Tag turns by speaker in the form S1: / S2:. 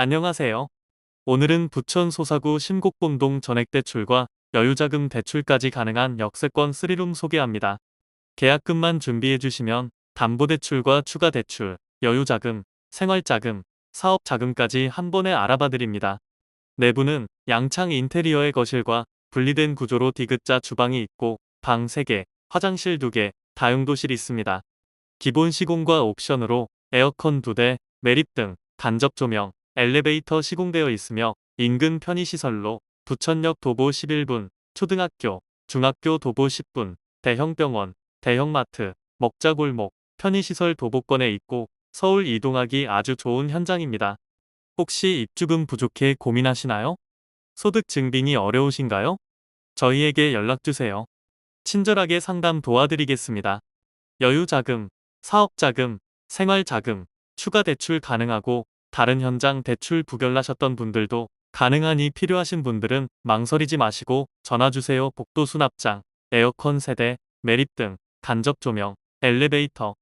S1: 안녕하세요. 오늘은 부천 소사구 심곡봉동 전액대출과 여유자금 대출까지 가능한 역세권 3룸 소개합니다. 계약금만 준비해 주시면 담보대출과 추가대출, 여유자금, 생활자금, 사업자금까지 한 번에 알아봐 드립니다. 내부는 양창 인테리어의 거실과 분리된 구조로 디귿자 주방이 있고 방 3개, 화장실 2개, 다용도실 있습니다. 기본 시공과 옵션으로 에어컨 2대, 매립 등 간접 조명, 엘리베이터 시공되어 있으며 인근 편의시설로 부천역 도보 11분, 초등학교, 중학교 도보 10분, 대형 병원, 대형 마트, 먹자골목, 편의시설 도보권에 있고 서울 이동하기 아주 좋은 현장입니다. 혹시 입주금 부족해 고민하시나요? 소득 증빙이 어려우신가요? 저희에게 연락주세요. 친절하게 상담 도와드리겠습니다. 여유자금, 사업자금, 생활자금, 추가 대출 가능하고 다른 현장 대출 부결나셨던 분들도 가능하니 필요하신 분들은 망설이지 마시고 전화주세요. 복도 수납장, 에어컨 세대, 매립 등 간접 조명, 엘리베이터,